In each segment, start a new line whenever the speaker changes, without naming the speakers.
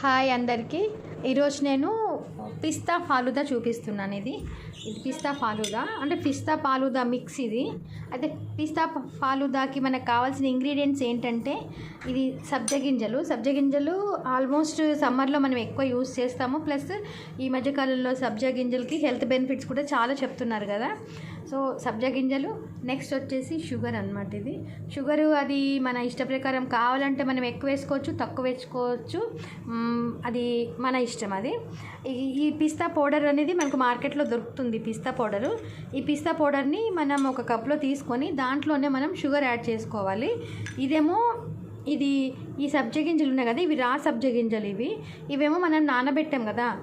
Hi అందరికీ. ఈరోజు నేను పిస్తా ఫాలుదా చూపిస్తున్నాను ఇది. ఇది పిస్తా ఫాలుదా. అంటే పిస్తా ఫాలుదా మిక్స్ ఇది. అయితే పిస్తా ఫాలుదాకి మనకు కావాల్సిన ఇంగ్రీడియంట్స్ ఏంటంటే ఇది సబ్జ గింజలు. సబ్జ గింజలు ఆల్మోస్ట్ సమ్మర్లో మనం ఎక్కువ యూస్ చేస్తాము. ప్లస్ ఈ మధ్యకాలంలో సబ్జ గింజలకి హెల్త్ బెనిఫిట్స్ కూడా చాలా చెప్తున్నారు కదా. సో సబ్జా గింజలు నెక్స్ట్ వచ్చేసి షుగర్ అన్నమాట ఇది. షుగరు అది మన ఇష్ట ప్రకారం కావాలంటే మనం ఎక్కువ వేసుకోవచ్చు తక్కువ వేసుకోవచ్చు. అది మన ఇష్టం అది. ఈ- ఈ పిస్తా పౌడర్ అనేది మనకు మార్కెట్లో దొరుకుతుంది పిస్తా పౌడరు. ఈ పిస్తా పౌడర్ని మనం ఒక కప్లో తీసుకొని దాంట్లోనే మనం షుగర్ యాడ్ చేసుకోవాలి. ఇదేమో ఇది ఈ సబ్జ గింజలు ఉన్నాయి కదా ఇవి రా సబ్జ గింజలు ఇవి. ఇవేమో మనం నానబెట్టాం కదా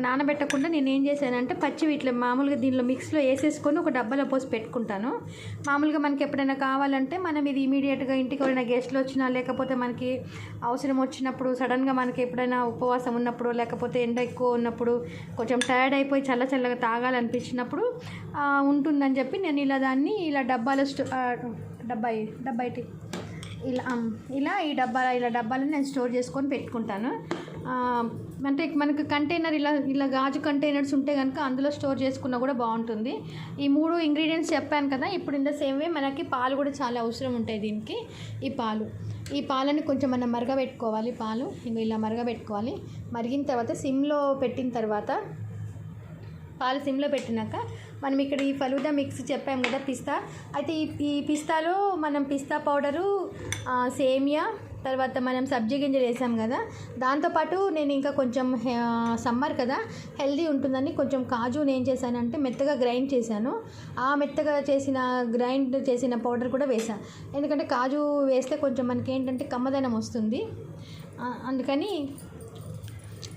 నానబెట్టకుండా నేను ఏం చేశానంటే పచ్చివి ఇట్లా మామూలుగా దీనిలో మిక్స్లో వేసేసుకొని ఒక డబ్బాలో పోసి పెట్టుకుంటాను. మామూలుగా మనకి ఎప్పుడైనా కావాలంటే మనం ఇది ఇమీడియట్గా ఇంటికి ఎవరైనా గెస్ట్లు వచ్చినా లేకపోతే మనకి అవసరం వచ్చినప్పుడు సడన్గా మనకి ఎప్పుడైనా ఉపవాసం ఉన్నప్పుడు లేకపోతే ఎండ ఎక్కువ ఉన్నప్పుడు కొంచెం టైర్డ్ అయిపోయి చల్ల చల్లగా తాగాలనిపించినప్పుడు ఉంటుందని చెప్పి నేను ఇలా దాన్ని ఇలా డబ్బాలో స్టో ఆ, డబ్బాయి ఇలా ఇలా ఈ డబ్బాల ఇలా డబ్బాలను నేను స్టోర్ చేసుకొని పెట్టుకుంటాను. అంటే మనకు కంటైనర్ ఇలా ఇలా గాజు కంటైనర్స్ ఉంటే కనుక అందులో స్టోర్ చేసుకున్నా కూడా బాగుంటుంది. ఈ మూడు ఇంగ్రీడియంట్స్ చెప్పాను కదా ఇప్పుడు ఇన్ ద సేమ్ వే మనకి పాలు కూడా చాలా అవసరం ఉంటాయి దీనికి. ఈ పాలు. ఈ పాలని కొంచెం మనం మరగబెట్టుకోవాలి పాలు. ఇంక ఇలా మరగబెట్టుకోవాలి. మరిగిన తర్వాత సిమ్లో పెట్టిన తర్వాత పాలు సిమ్లో పెట్టినాక మనం ఇక్కడ ఈ ఫలూదా మిక్స్ చెప్పాం కదా పిస్తా. అయితే ఈ ఈ పిస్తాలో మనం పిస్తా పౌడరు సేమియా తర్వాత మనం సబ్జీ గింజలు వేసాం కదా దాంతోపాటు నేను ఇంకా కొంచెం సమ్మర్ కదా హెల్దీ ఉంటుందని కొంచెం కాజు నేను చేశానంటే మెత్తగా గ్రైండ్ చేశాను. ఆ మెత్తగా చేసిన గ్రైండ్ చేసిన పౌడర్ కూడా వేసాను ఎందుకంటే కాజు వేస్తే కొంచెం మనకి ఏంటంటే కమ్మదనం వస్తుంది. అందుకని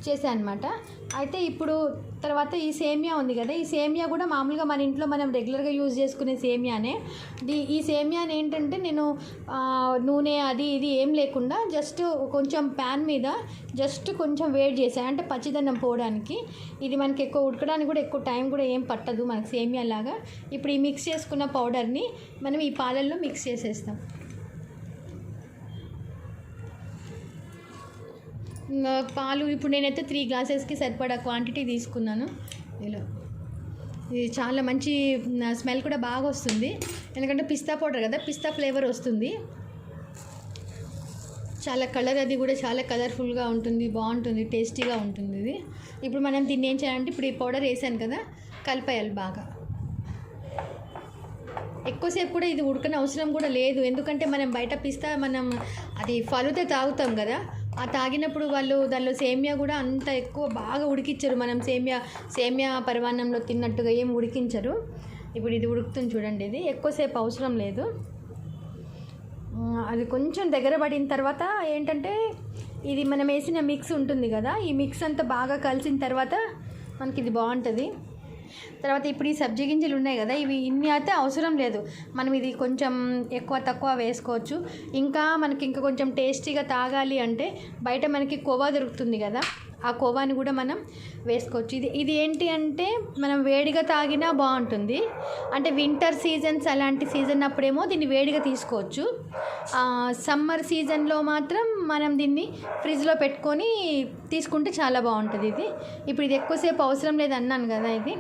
చేశాను అనమాట అయితే ఇప్పుడు తర్వాత ఈ సేమియా ఉంది కదా ఈ సేమియా కూడా మామూలుగా మన ఇంట్లో మనం రెగ్యులర్గా యూజ్ చేసుకునే సేమియానే. దీ ఈ సేమియాని ఏంటంటే నేను నూనె అది ఇది ఏం లేకుండా జస్ట్ కొంచెం ప్యాన్ మీద జస్ట్ కొంచెం వేడి చేసాను అంటే పచ్చిదన్నం పోవడానికి. ఇది మనకి ఎక్కువ ఉడకడానికి కూడా ఎక్కువ టైం కూడా ఏం పట్టదు మనకి సేమియా లాగా ఇప్పుడు ఈ మిక్స్ చేసుకున్న పౌడర్ని మనం ఈ పాలల్లో మిక్స్ చేసేస్తాం. పాలు ఇప్పుడు నేనైతే త్రీ గ్లాసెస్కి సరిపడా క్వాంటిటీ తీసుకున్నాను. ఇలా. ఇది చాలా మంచి స్మెల్ కూడా బాగా వస్తుంది. ఎందుకంటే పిస్తా పౌడర్ కదా పిస్తా ఫ్లేవర్ వస్తుంది. చాలా కలర్ అది కూడా చాలా కలర్ఫుల్గా ఉంటుంది బాగుంటుంది టేస్టీగా ఉంటుంది ఇది. ఇప్పుడు మనం దీన్ని ఏం చేయాలంటే ఇప్పుడు ఈ పౌడర్ వేసాను కదా కలిపేయాలి బాగా. ఎక్కువసేపు కూడా ఇది ఉడకని అవసరం కూడా లేదు. ఎందుకంటే మనం బయట పిస్తా మనం అది ఫలుతే తాగుతాం కదా ఆ తాగినప్పుడు వాళ్ళు దానిలో సేమియా కూడా అంత ఎక్కువ బాగా ఉడికించరు. మనం సేమియా సేమియా పరిమాణంలో తిన్నట్టుగా ఏం ఉడికించరు. ఇప్పుడు ఇది ఉడుకుతుంది చూడండి ఇది. ఎక్కువసేపు అవసరం లేదు. అది కొంచెం దగ్గర పడిన తర్వాత ఏంటంటే ఇది మనం వేసిన మిక్స్ ఉంటుంది కదా ఈ మిక్స్ అంతా బాగా కలిసిన తర్వాత మనకి ఇది బాగుంటుంది. తర్వాత ఇప్పుడు ఈ సబ్జీ గింజలు ఉన్నాయి కదా ఇవి ఇన్ని అయితే అవసరం లేదు. మనం ఇది కొంచెం ఎక్కువ తక్కువ వేసుకోవచ్చు. ఇంకా మనకి ఇంకా కొంచెం టేస్టీగా తాగాలి అంటే బయట మనకి కోవా దొరుకుతుంది కదా ఆ కోవాని కూడా మనం వేసుకోవచ్చు. ఇది ఇది ఏంటి అంటే మనం వేడిగా తాగినా బాగుంటుంది. అంటే వింటర్ సీజన్స్ అలాంటి సీజన్ అప్పుడేమో దీన్ని వేడిగా తీసుకోవచ్చు. సమ్మర్ సీజన్లో మాత్రం మనం దీన్ని ఫ్రిడ్జ్లో పెట్టుకొని తీసుకుంటే చాలా బాగుంటుంది ఇది. ఇప్పుడు ఇది ఎక్కువసేపు అవసరం లేదు అన్నాను కదా ఇది.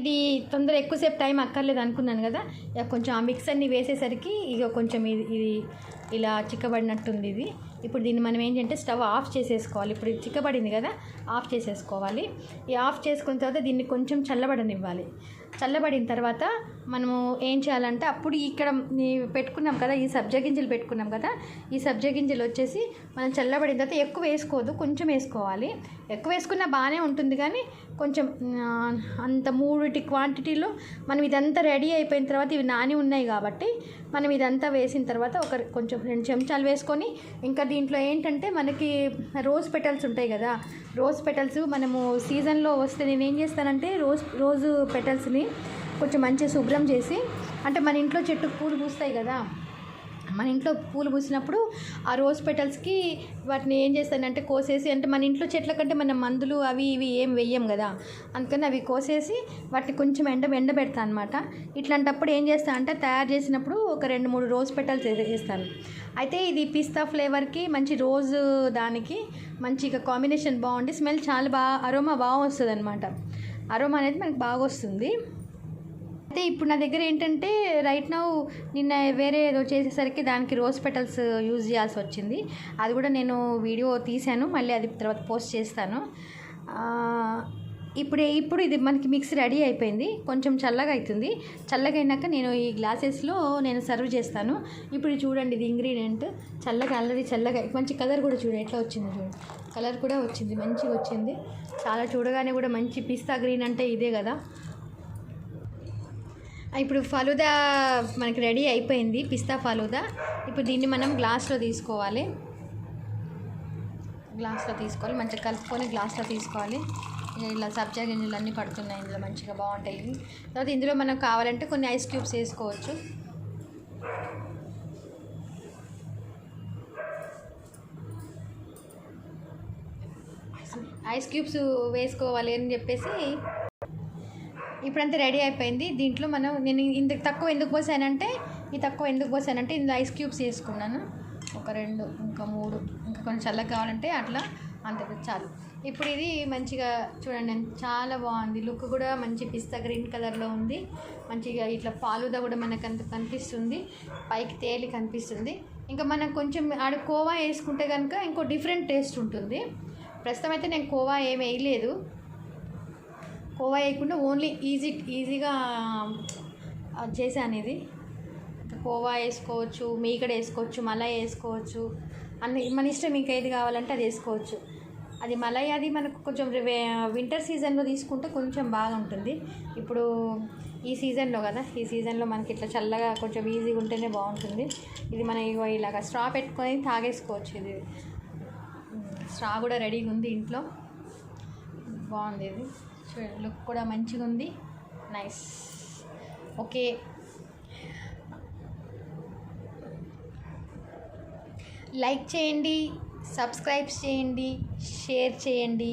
ఇది తొందర ఎక్కువసేపు టైం అక్కర్లేదు అనుకున్నాను కదా. ఇక కొంచెం ఆ మిక్సర్ని వేసేసరికి ఇక కొంచెం ఇది ఇది ఇలా చిక్కబడినట్టుంది ఇది. ఇప్పుడు దీన్ని మనం ఏంటంటే స్టవ్ ఆఫ్ చేసేసుకోవాలి. ఇప్పుడు చిక్కబడింది కదా ఆఫ్ చేసేసుకోవాలి. ఈ ఆఫ్ చేసుకున్న తర్వాత దీన్ని కొంచెం చల్లబడనివ్వాలి. చల్లబడిన తర్వాత మనము ఏం చేయాలంటే అప్పుడు ఇక్కడ పెట్టుకున్నాం కదా ఈ సబ్జా గింజలు పెట్టుకున్నాం కదా ఈ సబ్జా గింజలు వచ్చేసి మనం చల్లబడిన తర్వాత ఎక్కువ వేసుకోవద్దు కొంచెం వేసుకోవాలి. ఎక్కువ వేసుకున్నా బాగానే ఉంటుంది కానీ కొంచెం అంత మూడిటి క్వాంటిటీలో మనం ఇదంతా రెడీ అయిపోయిన తర్వాత ఇవి నాని ఉన్నాయి కాబట్టి మనం ఇదంతా వేసిన తర్వాత ఒక కొంచెం రెండు చెంచాలు వేసుకొని ఇంకా దీంట్లో ఏంటంటే మనకి రోజ్ పెటల్స్ ఉంటాయి కదా రోజ్ పెటల్స్ మనము సీజన్లో వస్తే నేను ఏం చేస్తానంటే రోజ్ రోజు పెటల్స్ని కొంచెం మంచిగా శుభ్రం చేసి అంటే మన ఇంట్లో చెట్టు పూలు పూస్తాయి కదా మన ఇంట్లో పూలు పూసినప్పుడు ఆ రోజ్ పెటల్స్కి వాటిని ఏం చేస్తానంటే కోసేసి అంటే మన ఇంట్లో చెట్ల కంటే మన మందులు అవి ఇవి ఏం వెయ్యం కదా. అందుకని అవి కోసేసి వాటిని కొంచెం ఎండ ఎండబెడతా అనమాట ఇట్లాంటప్పుడు ఏం చేస్తా అంటే తయారు చేసినప్పుడు ఒక రెండు మూడు రోజ్ పెటల్స్ వేస్తాను. అయితే ఇది పిస్తా ఫ్లేవర్కి మంచి రోజు దానికి మంచిగా కాంబినేషన్ బాగుండి స్మెల్ చాలా బాగా అరోమా బాగా వస్తుంది అనమాట అరోమా అనేది మనకు బాగా వస్తుంది. అయితే ఇప్పుడు నా దగ్గర ఏంటంటే రైట్ నౌ నిన్న వేరే ఏదో చేసేసరికి దానికి రోజ్ పెటల్స్ యూజ్ చేయాల్సి వచ్చింది. అది కూడా నేను వీడియో తీశాను మళ్ళీ అది తర్వాత పోస్ట్ చేస్తాను. ఇప్పుడు ఇప్పుడు ఇది మనకి మిక్స్ రెడీ అయిపోయింది. కొంచెం చల్లగా అవుతుంది. చల్లగా అయినాక నేను ఈ గ్లాసెస్లో నేను సర్వ్ చేస్తాను. ఇప్పుడు చూడండి ఇది ఇంగ్రీడియంట్ చల్లగా ఆల్రెడీ చల్లగా మంచి కలర్ కూడా చూడండి ఎట్లా వచ్చింది చూడండి కలర్ కూడా వచ్చింది మంచిగా వచ్చింది. చాలా చూడగానే కూడా మంచి పిస్తా గ్రీన్ అంటే ఇదే కదా. ఇప్పుడు ఫలుదా మనకి రెడీ అయిపోయింది పిస్తా ఫలుదా. ఇప్పుడు దీన్ని మనం గ్లాస్లో తీసుకోవాలి. గ్లాస్లో తీసుకోవాలి మంచిగా కలుపుకొని గ్లాస్లో తీసుకోవాలి. ఇలా సబ్జా గింజలు అన్నీ పడుతున్నాయి ఇందులో మంచిగా బాగుంటాయి. తర్వాత ఇందులో మనం కావాలంటే కొన్ని ఐస్ క్యూబ్స్ వేసుకోవచ్చు. ఐస్ క్యూబ్స్ వేసుకోవాలి అని చెప్పేసి ఇప్పుడంతా రెడీ అయిపోయింది. దీంట్లో మనం నేను ఇంత తక్కువ ఎందుకు పోసానంటే ఈ తక్కువ ఎందుకు పోసానంటే ఇందులో ఐస్ క్యూబ్స్ వేసుకున్నాను. ఒక రెండు ఇంకా మూడు ఇంకా కొంచెం చల్లగా కావాలంటే అట్లా అంత చాలు. ఇప్పుడు ఇది మంచిగా చూడండి చాలా బాగుంది. లుక్ కూడా మంచి పిస్తా గ్రీన్ కలర్లో ఉంది. మంచిగా ఇట్లా ఫాలుదా కూడా మనకు అంత కనిపిస్తుంది. పైకి తేలి కనిపిస్తుంది. ఇంకా మనం కొంచెం ఆడ కోవా వేసుకుంటే కనుక ఇంకో డిఫరెంట్ టేస్ట్ ఉంటుంది. ప్రస్తుతం అయితే నేను కోవా ఏమి వేయలేదు. కోవా వేయకుండా ఓన్లీ ఈజీ ఈజీగా చేశాను ఇది కోవా వేసుకోవచ్చు మీకడ వేసుకోవచ్చు మలై వేసుకోవచ్చు. అన్ని మన ఇష్టం ఇంకా ఏది కావాలంటే అది వేసుకోవచ్చు. అది మలై అది మనకు కొంచెం వింటర్ సీజన్లో తీసుకుంటే కొంచెం బాగుంటుంది. ఇప్పుడు ఈ సీజన్లో కదా ఈ సీజన్లో మనకి ఇట్లా చల్లగా కొంచెం ఈజీగా ఉంటేనే బాగుంటుంది. ఇది మనం ఇగో ఇలాగ స్ట్రా పెట్టుకొని తాగేసుకోవచ్చు ఇది. స్ట్రా కూడా రెడీగా ఉంది ఇంట్లో. బాగుంది ఇది. చూడండి లుక్ కూడా మంచిగా ఉంది. Nice okay. లైక్ చేయండి సబ్స్క్రైబ్ చేయండి షేర్ చేయండి.